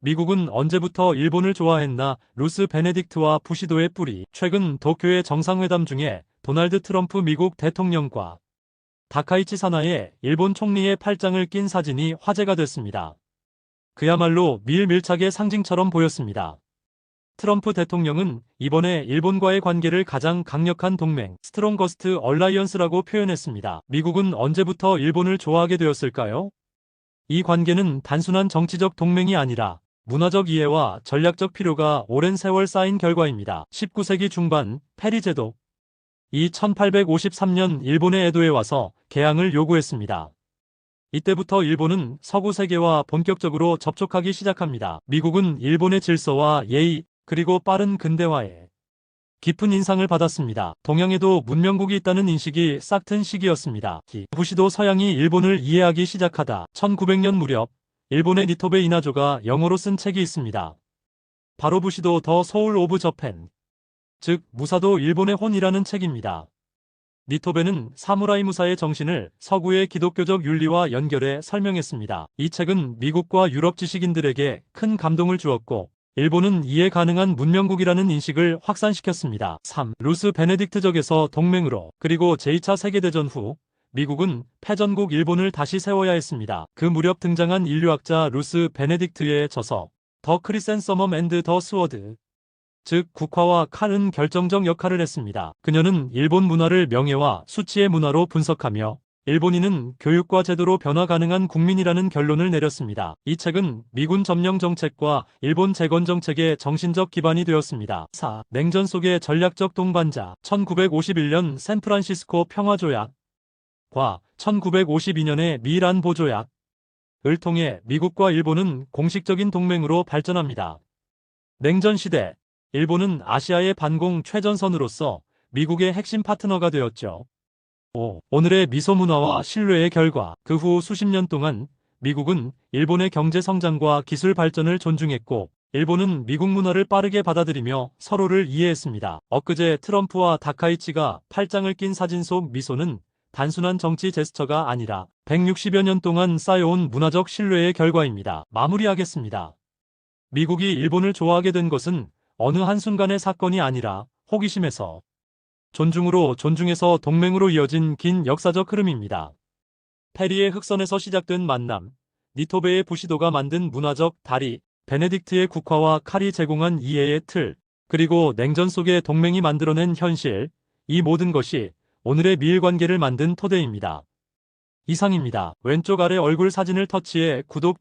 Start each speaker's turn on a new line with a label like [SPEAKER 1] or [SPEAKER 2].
[SPEAKER 1] 미국은 언제부터 일본을 좋아했나 루스 베네딕트와 부시도의 뿌리. 최근 도쿄의 정상회담 중에 도널드 트럼프 미국 대통령과 다카이치 사나의 일본 총리의 팔짱을 낀 사진이 화제가 됐습니다. 그야말로 밀 밀착의 상징처럼 보였습니다. 트럼프 대통령은 이번에 일본과의 관계를 가장 강력한 동맹, 스트롱거스트 얼라이언스라고 표현했습니다. 미국은 언제부터 일본을 좋아하게 되었을까요? 이 관계는 단순한 정치적 동맹이 아니라 문화적 이해와 전략적 필요가 오랜 세월 쌓인 결과입니다. 19세기 중반 페리 제도 이 1853년 일본의 에도에 와서 개항을 요구했습니다. 이때부터 일본은 서구 세계와 본격적으로 접촉하기 시작합니다. 미국은 일본의 질서와 예의, 그리고 빠른 근대화에 깊은 인상을 받았습니다. 동양에도 문명국이 있다는 인식이 싹튼 시기였습니다. 부시도 서양이 일본을 이해하기 시작하다 1900년 무렵 일본의 니토베 이나조가 영어로 쓴 책이 있습니다. 바로 부시도 더 소울 오브 저펜 즉 무사도 일본의 혼이라는 책입니다. 니토베는 사무라이 무사의 정신을 서구의 기독교적 윤리와 연결해 설명했습니다. 이 책은 미국과 유럽 지식인들에게 큰 감동을 주었고 일본은 이해 가능한 문명국이라는 인식을 확산시켰습니다. 3. 루스 베네딕트적에서 동맹으로 그리고 제2차 세계대전 후 미국은 패전국 일본을 다시 세워야 했습니다. 그 무렵 등장한 인류학자 루스 베네딕트의 저서 더 크리센서멈 앤드 더 스워드 즉 국화와 칼은 결정적 역할을 했습니다. 그녀는 일본 문화를 명예와 수치의 문화로 분석하며 일본인은 교육과 제도로 변화 가능한 국민이라는 결론을 내렸습니다. 이 책은 미군 점령 정책과 일본 재건 정책의 정신적 기반이 되었습니다. 4. 냉전 속의 전략적 동반자 1951년 샌프란시스코 평화조약 과 1952년의 미란 보조약 을 통해 미국과 일본은 공식적인 동맹으로 발전합니다. 냉전 시대 일본은 아시아의 반공 최전선으로서 미국의 핵심 파트너가 되었죠. 5. 오늘의 미소 문화와 신뢰의 결과 그 후 수십 년 동안 미국은 일본의 경제 성장과 기술 발전을 존중했고 일본은 미국 문화를 빠르게 받아들이며 서로를 이해했습니다. 엊그제 트럼프와 다카이치가 팔짱을 낀 사진 속 미소는 단순한 정치 제스처가 아니라 160여 년 동안 쌓여온 문화적 신뢰의 결과입니다. 마무리하겠습니다. 미국이 일본을 좋아하게 된 것은 어느 한순간의 사건이 아니라 호기심에서 존중으로 존중해서 동맹으로 이어진 긴 역사적 흐름입니다. 페리의 흑선에서 시작된 만남, 니토베의 부시도가 만든 문화적 다리, 베네딕트의 국화와 칼이 제공한 이해의 틀, 그리고 냉전 속의 동맹이 만들어낸 현실, 이 모든 것이 오늘의 미일 관계를 만든 토대입니다. 이상입니다. 왼쪽 아래 얼굴 사진을 터치해 구독,